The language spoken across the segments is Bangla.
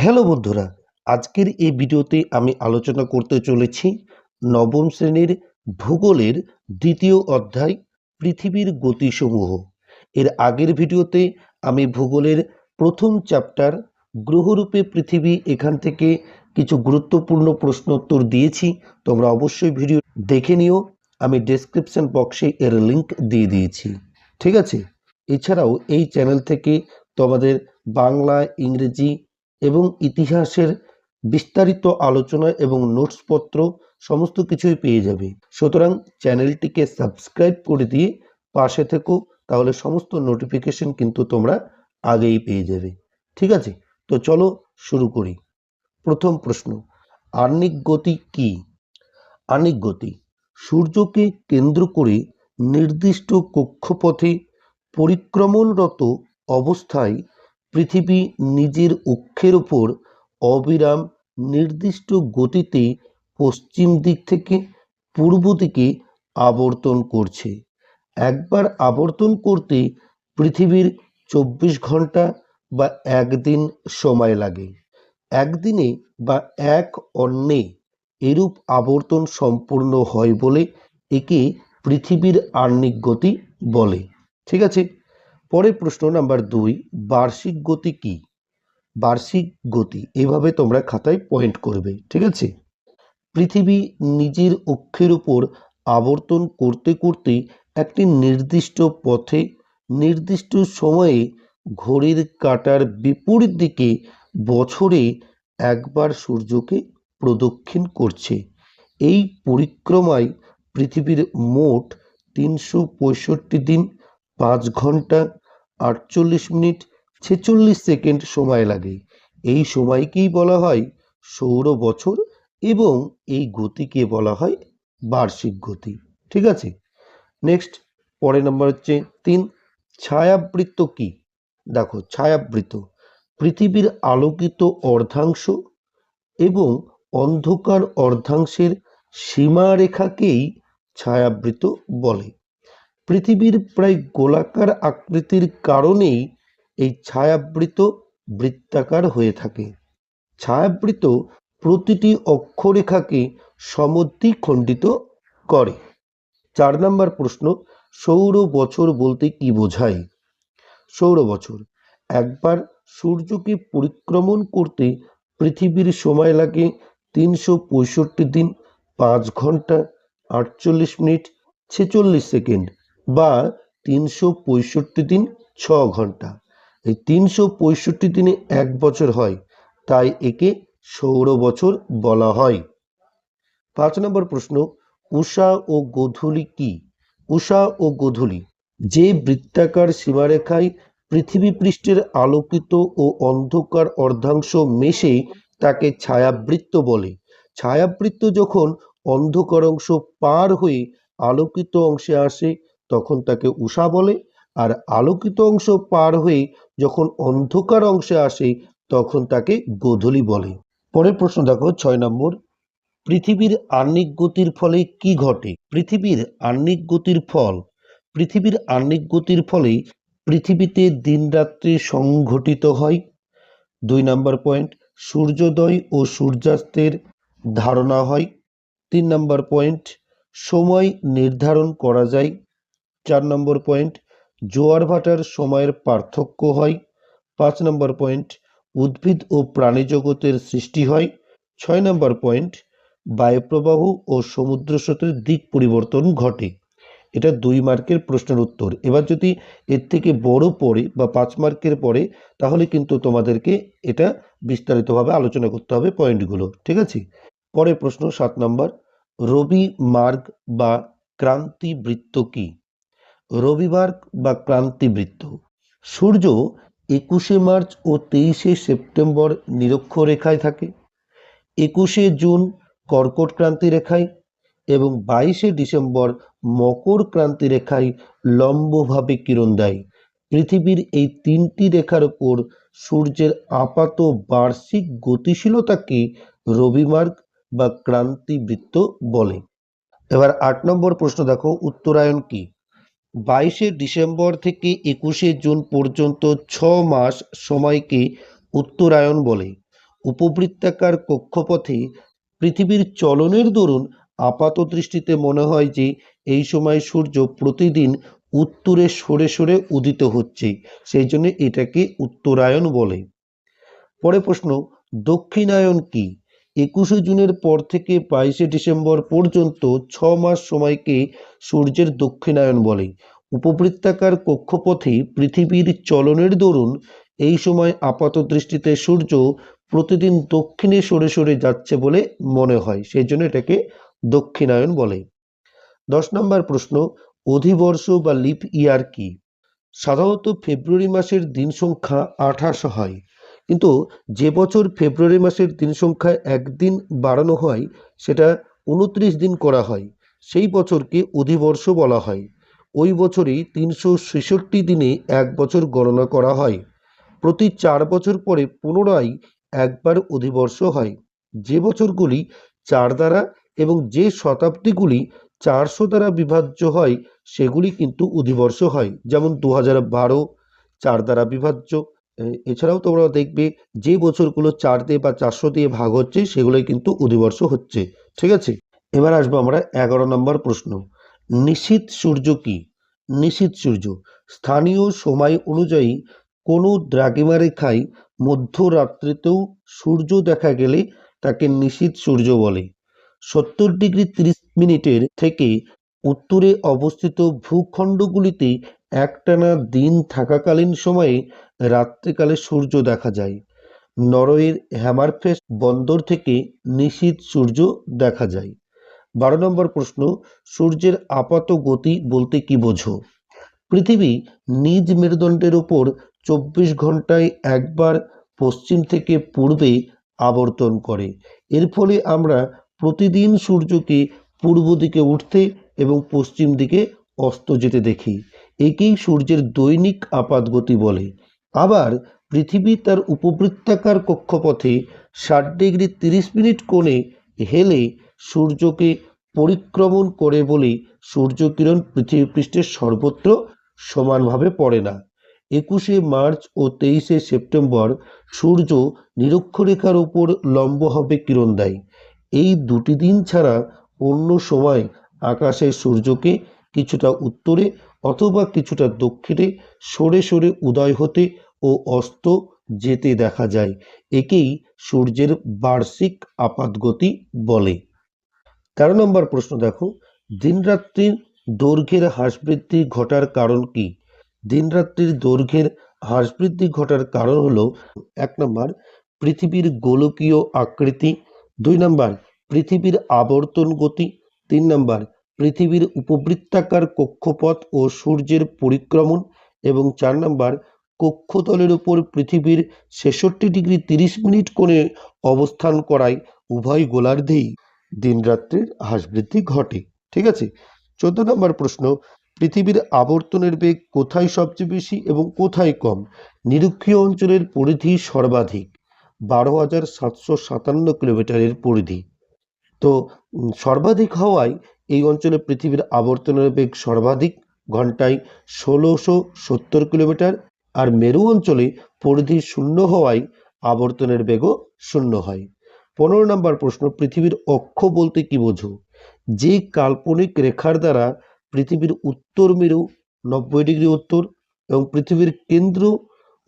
হ্যালো বন্ধুরা, আজকের এই ভিডিওতে আমি আলোচনা করতে চলেছি নবম শ্রেণির ভূগোলের দ্বিতীয় অধ্যায়, পৃথিবীর গতিসমূহ। এর আগের ভিডিওতে আমি ভূগোলের প্রথম চ্যাপ্টার গ্রহরূপে পৃথিবী এখান থেকে কিছু গুরুত্বপূর্ণ প্রশ্ন উত্তর দিয়েছি, তোমরা অবশ্যই ভিডিও দেখে নিও, আমি ডেসক্রিপশন বক্সে এর লিংক দিয়ে দিয়েছি। ঠিক আছে? এছাড়াও এই চ্যানেল থেকে তোমাদের বাংলা, ইংরেজি এবং ইতিহাসের বিস্তারিত আলোচনা এবং নোটসপত্র সমস্ত কিছুই পেয়ে যাবে। সুতরাং চ্যানেলটিকে সাবস্ক্রাইব করে দিয়ে পাশে থেকো, তাহলে সমস্ত নোটিফিকেশন কিন্তু তোমরা আগেই পেয়ে যাবে। ঠিক আছে? তো চলো শুরু করি। প্রথম প্রশ্ন, আর্নিক গতি কি? আর্নিক গতি, সূর্যকে কেন্দ্র করে নির্দিষ্ট কক্ষপথে পরিক্রমণরত অবস্থায় পৃথিবী নিজের অক্ষের ওপর অবিরাম নির্দিষ্ট গতিতে পশ্চিম দিক থেকে পূর্ব দিকে আবর্তন করছে। একবার আবর্তন করতে পৃথিবীর চব্বিশ ঘণ্টা বা একদিন সময় লাগে। একদিনে বা এক অন্যে এরূপ আবর্তন সম্পূর্ণ হয় বলে একে পৃথিবীর আর্নিক গতি বলে। ঠিক আছে? পরের প্রশ্ন নাম্বার দুই, বার্ষিক গতি কি? বার্ষিক গতি, এভাবে তোমরা খাতায় পয়েন্ট করবে, ঠিক আছে? পৃথিবী নিজের অক্ষের উপর আবর্তন করতে করতে একটি নির্দিষ্ট পথে, নির্দিষ্ট সময়ে ঘড়ির কাটার বিপরীত দিকে বছরে একবার সূর্যকে প্রদক্ষিণ করছে। এই পরিক্রমায় পৃথিবীর মোট তিনশো পঁয়ষট্টি দিন, পাঁচ ঘণ্টা আটচল্লিশ মিনিট ছেচল্লিশ সেকেন্ড সময় লাগে। এই সময়কেই বলা হয় সৌর বছর এবং এই গতিকে বলা হয় বার্ষিক গতি। ঠিক আছে? নেক্সট পরের নম্বর হচ্ছে তিন। ছায়াবৃত্ত কি? দেখো ছায়াবৃত পৃথিবীর আলোকিত অর্ধাংশ এবং অন্ধকার অর্ধাংশের সীমারেখাকেই ছায়াবৃত বলে। পৃথিবীর প্রায় গোলাকার আকৃতির কারণেই এই ছায়াবৃত বৃত্তাকার হয়ে থাকে। ছায়াবৃত প্রতিটি অক্ষরেখাকে সমদ্বিখণ্ডিত করে। চার নম্বর প্রশ্ন, সৌর বছর বলতে কি বোঝায়? সৌর বছর, একবার সূর্যকে পরিক্রমণ করতে পৃথিবীর সময় লাগে তিনশো পঁয়ষট্টি দিন, পাঁচ ঘণ্টা, আটচল্লিশ মিনিট, ছেচল্লিশ সেকেন্ড। বা তিনশো পঁয়ষট্টি দিন ছ ঘণ্টা। এই তিনশো পঁয়ষট্টি দিনে এক বছর হয়, তাই একে সৌর বছর বলা হয়। পাঁচ নম্বর প্রশ্ন, উষা ও গোধূলি কি? উষা ও গোধূলি, যে বৃত্তাকার সীমারেখায় পৃথিবী পৃষ্ঠের আলোকিত ও অন্ধকার অর্ধাংশ মেশে তাকে ছায়াবৃত্ত বলে। ছায়াবৃত্ত যখন অন্ধকার অংশ পার হয়ে আলোকিত অংশে আসে তখন তাকে উষা বলে, আর আলোকিত অংশ পার হয়ে যখন অন্ধকার অংশে আসে, তখন তাকে গোধূলি বলে। পরের প্রশ্ন দেখো, ছয় নম্বর, পৃথিবীর আহ্নিক গতির ফলে কি ঘটে? পৃথিবীর আহ্নিক গতির ফল, পৃথিবীর আহ্নিক গতির ফলে পৃথিবীতে দিনরাত্রি সংঘটিত হয়। দুই নম্বর পয়েন্ট, সূর্যোদয় ও সূর্যাস্তের ধারণা হয়। তিন নম্বর পয়েন্ট, সময় নির্ধারণ করা যায়। চার নম্বর পয়েন্ট, জোয়ার ভাটার সময়ের পার্থক্য হয়। পাঁচ নম্বর পয়েন্ট, উদ্ভিদ ও প্রাণী জগতের সৃষ্টি হয়। ছয় নম্বর পয়েন্ট, বায়ুপ্রবাহ ও সমুদ্র স্রোতের দিক পরিবর্তন ঘটে। এটা দুই মার্কের প্রশ্নের উত্তর। এবার যদি এর থেকে বড় পড়ে বা পাঁচ মার্কের পড়ে, তাহলে কিন্তু তোমাদেরকে এটা বিস্তারিতভাবে আলোচনা করতে হবে পয়েন্টগুলো। ঠিক আছে? পরের প্রশ্ন সাত নম্বর, রবি মার্গ বা ক্রান্তি বৃত্ত কি? রবিবার বা ক্রান্তিবৃত্ত সূর্য একুশে মার্চ ও তেইশে সেপ্টেম্বর নিরক্ষরেখায় থাকে। একুশে জুন কর্কট ক্রান্তি রেখায় এবং বাইশে ডিসেম্বর মকর ক্রান্তি রেখায় লম্বভাবে কিরণ দেয়। পৃথিবীর এই তিনটি রেখার ওপর সূর্যের আপাত বার্ষিক গতিশীলতাকে রবিমার্গ বা ক্রান্তিবৃত্ত বলে। এবার আট নম্বর প্রশ্ন দেখো, উত্তরায়ণ কি? বাইশে ডিসেম্বর থেকে একুশে জুন পর্যন্ত ছ মাস সময়কে উত্তরায়ণ বলে? উপবৃত্তাকার কক্ষপথে পৃথিবীর চলনের দরুন আপাত দৃষ্টিতে মনে হয় যে এই সময় সূর্য প্রতিদিন উত্তরে সরে সরে উদিত হচ্ছে, সেই জন্য এটাকে উত্তরায়ণ বলে। পরে প্রশ্ন, দক্ষিণায়ন কি? একুশে জুনের পর থেকে বাইশে ডিসেম্বর পর্যন্ত ছ মাস সময়কে সূর্যের দক্ষিণায়ন বলে। উপবৃত্তাকার কক্ষপথে পৃথিবীর চলনের দরুন এই সময় আপাত দৃষ্টিতে সূর্য প্রতিদিন দক্ষিণে সরে সরে যাচ্ছে বলে মনে হয়, সেই জন্য এটাকে দক্ষিণায়ন বলে। দশ নম্বর প্রশ্ন, অধিবর্ষ বা লিপ ইয়ার কি? সাধারণত ফেব্রুয়ারি মাসের দিন সংখ্যা আঠাশ হয়। কিন্তু যে বছর ফেব্রুয়ারি মাসের দিন সংখ্যা একদিন বাড়ানো হয়, সেটা উনত্রিশ দিন করা হয়। সেই বছরকে অধিবর্ষ বলা হয়। ওই বছরই তিনশো ছেষট্টি দিনে এক বছর গণনা করা হয়। প্রতি চার বছর পরে পুনরায় একবার অধিবর্ষ হয়। যে বছরগুলি চার দ্বারা এবং যে শতাব্দীগুলি চারশো দ্বারা বিভাজ্য হয়, সেগুলি কিন্তু অধিবর্ষ হয়। যেমন দু হাজার বারো, চার দ্বারা বিভাজ্য এছাড়াও তোমরা দেখবে যে বছরগুলো চার দিয়ে বা চারশো দিয়ে ভাগ হচ্ছে, সেগুলোই কিন্তু অধিবর্ষ হচ্ছে। ঠিক আছে? এবার আসব আমরা এগারো নম্বর প্রশ্ন। নিশীত সূর্য কি? নিশীত সূর্য। স্থানীয় সময় অনুযায়ী কোনো দ্রাঘিমা রেখায় মধ্যরাত্রিতেও সূর্য দেখা গেলে তাকে নিশীত সূর্য বলে। সত্তর ডিগ্রি তিরিশ মিনিটের থেকে উত্তরে অবস্থিত ভূখণ্ডগুলিতে একটানা দিন থাকাকালীন সময়ে রাত্রিকালে সূর্য দেখা যায়। নরওয়ের হ্যামারফেস বন্দর থেকে নিশীত সূর্য দেখা যায়। বারো নম্বর প্রশ্ন, সূর্যের আপাত গতি বলতে কি বোঝো? পৃথিবী নিজ মেরুদণ্ডের ওপর চব্বিশ ঘন্টায় একবার পশ্চিম থেকে পূর্বে আবর্তন করে। এর ফলে আমরা প্রতিদিন সূর্যকে পূর্ব দিকে উঠতে এবং পশ্চিম দিকে অস্ত যেতে দেখি। একেই সূর্যের দৈনিক আপাতগতি বলে। আবার পৃথিবী তার উপবৃত্তাকার কক্ষপথে ষাট ডিগ্রি তিরিশ মিনিট কোণে হেলে সূর্যকে পরিক্রমণ করে বলে সূর্যকিরণ পৃথিবী পৃষ্ঠের সর্বত্র সমানভাবে পড়ে না। একুশে মার্চ ও তেইশে সেপ্টেম্বর সূর্য নিরক্ষরেখার উপর লম্বভাবে কিরণ দেয়। এই দুটি দিন ছাড়া অন্য সময় আকাশে সূর্যকে কিছুটা উত্তরে অথবা কিছুটা দক্ষিণে সরে সরে উদয় হতে ও অস্ত যেতে দেখা যায়, একেই সূর্যের বার্ষিক আপাতগতি বলে। তেরো নম্বর প্রশ্ন দেখো, দিনরাত্রির দৈর্ঘ্যের হ্রাস বৃদ্ধি ঘটার কারণ কি? দিনরাত্রির দৈর্ঘ্যের হ্রাস বৃদ্ধি ঘটার কারণ হলো, এক নম্বর, পৃথিবীর গোলকীয় আকৃতি, দুই নম্বর, পৃথিবীর আবর্তন গতি, তিন নম্বর পৃথিবীর উপবৃত্তাকার কক্ষপথ ও সূর্যের পরিক্রমণ এবং চার নম্বর, কক্ষতলের উপর পৃথিবীর ছেষট্টি ডিগ্রি তিরিশ মিনিট কোণে অবস্থান করায় উভয় গোলার্ধেই দিনরাত্রির বৃদ্ধি ঘটে। ঠিক আছে? চোদ্দ নম্বর প্রশ্ন, পৃথিবীর আবর্তনের বেগ কোথায় সবচেয়ে বেশি এবং কোথায় কম? নিরক্ষীয় অঞ্চলের পরিধি সর্বাধিক, বারো হাজার সাতশো সাতান্ন কিলোমিটারের পরিধি। তো সর্বাধিক হওয়ায় এই অঞ্চলে পৃথিবীর আবর্তনের বেগ সর্বাধিক, ঘন্টায় ষোলোশো সত্তর কিলোমিটার, আর মেরু অঞ্চলে পরিধি শূন্য হওয়ায় আবর্তনের বেগও শূন্য হয়। পনেরো নম্বর প্রশ্ন, পৃথিবীর অক্ষ বলতে কি বোঝো? যে কাল্পনিক রেখার দ্বারা পৃথিবীর উত্তর মেরু নব্বই ডিগ্রি উত্তর এবং পৃথিবীর কেন্দ্র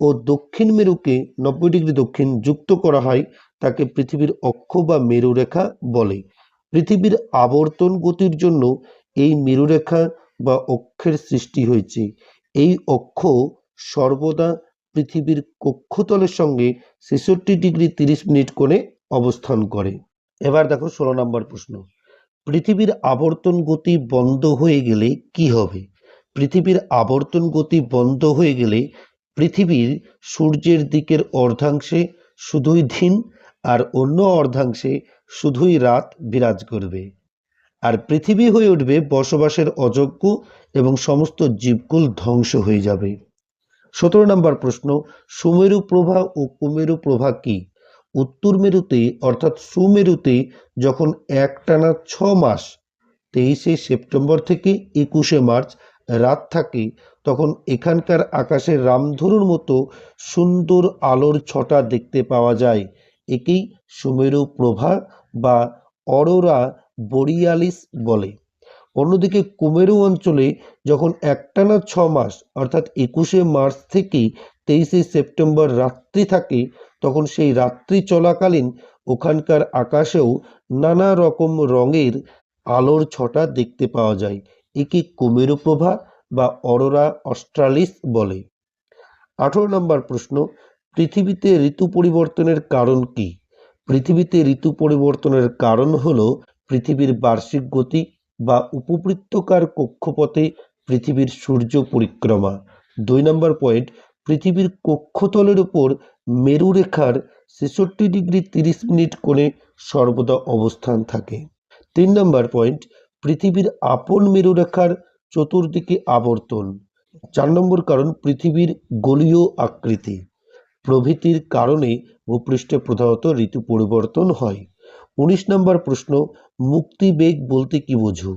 ও দক্ষিণ মেরুকে নব্বই ডিগ্রি দক্ষিণ যুক্ত করা হয়, তাকে পৃথিবীর অক্ষ বা মেরু রেখা বলে। পৃথিবীর আবর্তন গতির জন্য এই মেরুরেখা বা অক্ষের সৃষ্টি হয়েছে। এই অক্ষ সর্বদা পৃথিবীর কক্ষতলের সঙ্গে ছেষট্টি ডিগ্রি তিরিশ মিনিট কোণে অবস্থান করে। এবার দেখো ষোলো নম্বর প্রশ্ন। পৃথিবীর আবর্তন গতি বন্ধ হয়ে গেলে কি হবে? পৃথিবীর আবর্তন গতি বন্ধ হয়ে গেলে পৃথিবীর সূর্যের দিকের অর্ধাংশে শুধুই দিন আর অন্য অর্ধাংশে শুধুই রাত বিরাজ করবে। আর পৃথিবী হয়ে উঠবে বসবাসের অযোগ্য এবং সমস্ত জীবকুল ধ্বংস হয়ে যাবে। সতেরো নম্বর প্রশ্ন, সুমেরু প্রভা ও কুমেরু প্রভা কি? উত্তর মেরুতে, অর্থাৎ সুমেরুতে, যখন একটানা ছ মাস, তেইশে সেপ্টেম্বর থেকে একুশে মার্চ রাত থাকে, তখন এখানকার আকাশে রামধনুর মতো সুন্দর আলোর ছটা দেখতে পাওয়া যায়। একেই সুমেরু প্রভা বা অরোরা বরিয়ালিস বলে। অন্যদিকে কুমেরু অঞ্চলে যখন একটানা ছ মাস, অর্থাৎ একুশে মার্চ থেকে তেইশে সেপ্টেম্বর রাত্রি থাকে, তখন সেই রাত্রি চলাকালীন ওখানকার আকাশেও নানা রকম রঙের আলোর ছটা দেখতে পাওয়া যায়। একে কুমেরু প্রভা বা অরোরা অস্ট্রালিস বলে। আঠেরো নম্বর প্রশ্ন পৃথিবীতে ঋতু পরিবর্তনের কারণ কি? পৃথিবীতে ঋতু পরিবর্তনের কারণ হলো পৃথিবীর বার্ষিক গতি বা উপবৃত্তকার কক্ষপথে পৃথিবীর সূর্য পরিক্রমা। দুই নম্বর পয়েন্ট, পৃথিবীর কক্ষতলের উপর মেরুরেখার ছেষট্টি ডিগ্রি তিরিশ মিনিট কোণে সর্বদা অবস্থান থাকে। তিন নম্বর পয়েন্ট, পৃথিবীর আপন মেরুরেখার চতুর্দিকে আবর্তন। চার নম্বর কারণ, পৃথিবীর গোলীয় আকৃতি। প্রভৃতির কারণে ভূপৃষ্ঠে প্রধানত ঋতু পরিবর্তন হয়। উনিশ নম্বর প্রশ্ন, মুক্তিবেগ বলতে কি বোঝো?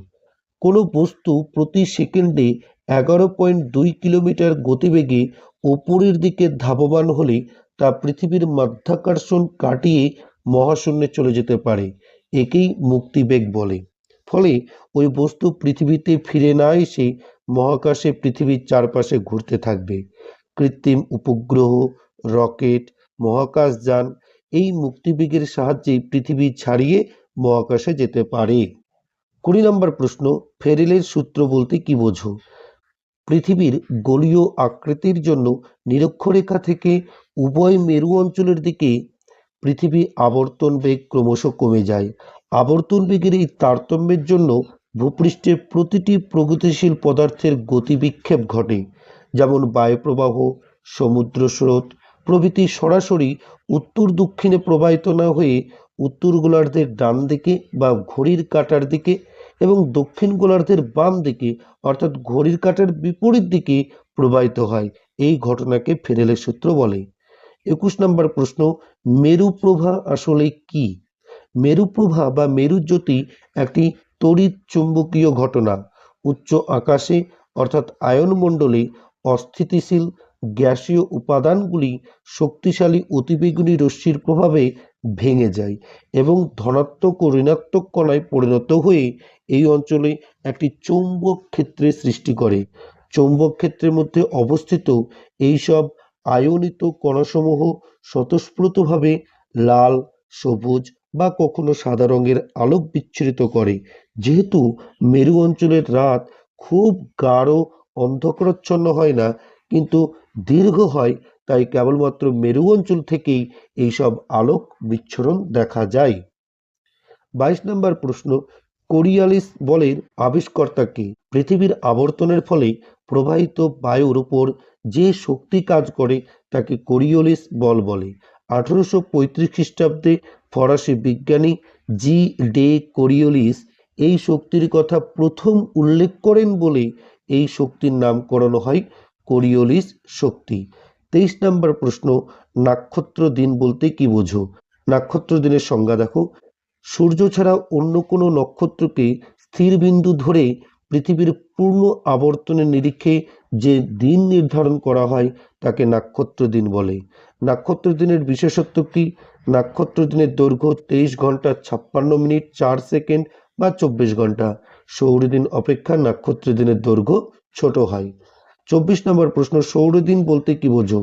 কোনো বস্তু প্রতি সেকেন্ডে এগারো পয়েন্ট দুই কিলোমিটার গতিবেগে ওপরের দিকে ধাবমান হলে তা পৃথিবীর মাধ্যাকর্ষণ কাটিয়ে মহাশূন্যে চলে যেতে পারে, একেই মুক্তিবেগ বলে। ফলে ওই বস্তু পৃথিবীতে ফিরে না এসে মহাকাশে পৃথিবীর চারপাশে ঘুরতে থাকবে। কৃত্রিম উপগ্রহ রকেট মহাকাশযান এই মুক্তিবেগের সাহায্যে পৃথিবী ছাড়িয়ে মহাকাশে যেতে পারে। কুড়ি নম্বর প্রশ্ন, ফেরেলের সূত্র বলতে কি বোঝো? পৃথিবীর গোলীয় আকৃতির জন্য নিরক্ষরেখা থেকে উভয় মেরু অঞ্চলের দিকে পৃথিবী আবর্তন বেগ ক্রমশ কমে যায়। আবর্তন বেগের এই তারতম্যের জন্য ভূপৃষ্ঠের প্রতিটি প্রগতিশীল পদার্থের গতিবিক্ষেপ ঘটে, যেমন বায়ুপ্রবাহ সমুদ্র স্রোত প্রভৃতি সরাসরি উত্তর দক্ষিণে প্রবাহিত না হয়ে উত্তর গোলার্ধের ডান দিকে বা ঘড়ির কাটার দিকে এবং দক্ষিণ গোলার্ধের বাম দিকে, অর্থাৎ ঘড়ির কাটার বিপরীত দিকে প্রবাহিত হয়। এই ঘটনাকে ফেরেলের সূত্র বলে। একুশ নম্বর প্রশ্ন, মেরুপ্রভা আসলে কি? মেরুপ্রভা বা মেরুজ্যোতি একটি তড়িৎ চুম্বকীয় ঘটনা। উচ্চ আকাশে, অর্থাৎ আয়নমণ্ডলে, অস্থিতিশীল গ্যাসীয় উপাদানগুলি শক্তিশালী অতিবেগুনি রশ্মির প্রভাবে ভেঙে যায় এবং ধনাত্মক ও ঋণাত্মক কণায় পরিণত হয়ে এই অঞ্চলে একটি চৌম্বক ক্ষেত্রের সৃষ্টি করে। চৌম্বক ক্ষেত্রের মধ্যে অবস্থিত এইসব আয়নিত কণাসমূহ স্বতঃস্ফূর্তভাবে লাল, সবুজ বা কখনো সাদা রঙের আলোক বিচ্ছুরিত করে। যেহেতু মেরু অঞ্চলের রাত খুব গাঢ়, অন্ধকারাচ্ছন্ন হয় না, কিন্তু দীর্ঘ হয়, তাই কেবলমাত্র মেরু অঞ্চল থেকেই এইসব আলোক বিচ্ছুরণ দেখা যায়। বাইশ নম্বর প্রশ্ন, কোরিয়ালিস বলের আবিষ্কর্তাকে পৃথিবীর আবর্তনের ফলে প্রবাহিত বায়ুর উপর যে শক্তি কাজ করে, তাকে কোরিওলিস বল বলে। আঠারোশো পঁয়ত্রিশ খ্রিস্টাব্দে ফরাসি বিজ্ঞানী জি ডে কোরিওলিস এই শক্তির কথা প্রথম উল্লেখ করেন বলে এই শক্তির নামকরণ হয় কোরিওলিস শক্তি। তেইশ নম্বর প্রশ্ন, নাক্ষত্র দিন বলতে কি বোঝো? নাক্ষত্র দিনের সংজ্ঞা দেখো। সূর্য ছাড়া অন্য কোনো নক্ষত্রকে স্থির বিন্দু ধরে পৃথিবীর পূর্ণ আবর্তনের নিরিখে যে দিন নির্ধারণ করা হয়, তাকে নাক্ষত্র দিন বলে। নাক্ষত্র দিনের বিশেষত্ব কি? নাক্ষত্র দিনের দৈর্ঘ্য তেইশ ঘণ্টা ছাপ্পান্ন মিনিট চার সেকেন্ড বা চব্বিশ ঘণ্টা। সৌরদিন অপেক্ষা নাক্ষত্র দিনের দৈর্ঘ্য ছোট হয়। চব্বিশ নম্বর প্রশ্ন, সৌরদিন বলতে কি বোঝো?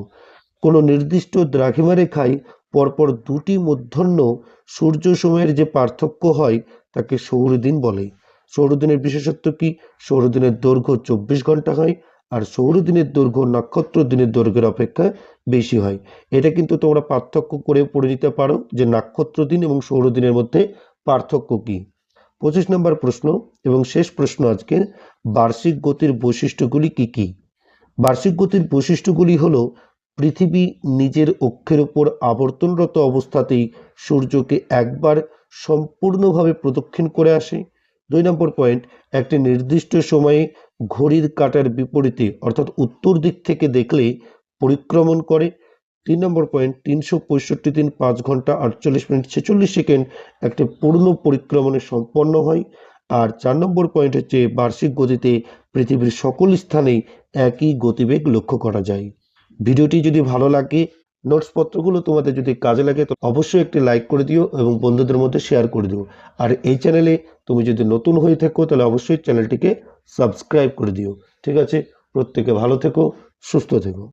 কোনো নির্দিষ্ট দ্রাঘিমা রেখায় পরপর দুটি মধ্যাহ্ন সূর্য সময়ের যে পার্থক্য হয়, তাকে সৌরদিন বলে। সৌরদিনের বিশেষত্ব কি? সৌরদিনের দৈর্ঘ্য চব্বিশ ঘণ্টা হয়, আর সৌরদিনের দৈর্ঘ্য নক্ষত্র দিনের দৈর্ঘ্যের অপেক্ষা বেশি হয়। এটা কিন্তু তোমরা পার্থক্য করে পড়ে নিতে পারো যে নক্ষত্র দিন এবং সৌরদিনের মধ্যে পার্থক্য কি। পঁচিশ নম্বর প্রশ্ন এবং শেষ প্রশ্ন আজকের বার্ষিক গতির বৈশিষ্ট্যগুলি কি কি? বার্ষিক গতির বৈশিষ্ট্যগুলি হল পৃথিবী নিজের অক্ষের ওপর আবর্তনরত অবস্থাতেই সূর্যকে একবার সম্পূর্ণভাবে প্রদক্ষিণ করে আসে। দুই নম্বর পয়েন্ট, একটি নির্দিষ্ট সময়ে ঘড়ির কাঁটার বিপরীতে, অর্থাৎ উত্তর দিক থেকে দেখলে পরিক্রমণ করে। তিন নম্বর পয়েন্ট, তিনশো পঁয়ষট্টি দিন পাঁচ ঘণ্টা আটচল্লিশ মিনিট ছেচল্লিশ সেকেন্ড একটি পূর্ণ পরিক্রমণে সম্পন্ন হয়। আর চার নম্বর পয়েন্ট হচ্ছে বার্ষিক গতিতে পৃথিবীর সকল স্থানেই একই গতিবেগ লক্ষ্য করা যায়। ভিডিওটি যদি ভালো লাগে নোটসপত্রগুলো তোমাদের যদি কাজে লাগে, তো অবশ্যই একটি লাইক করে দিও এবং বন্ধুদের মধ্যে শেয়ার করে দিও। আর এই চ্যানেলে তুমি যদি নতুন হয়ে থাকো, তাহলে অবশ্যই চ্যানেলটিকে সাবস্ক্রাইব করে দিও। ঠিক আছে? প্রত্যেকে ভালো থেকো, সুস্থ থেকো।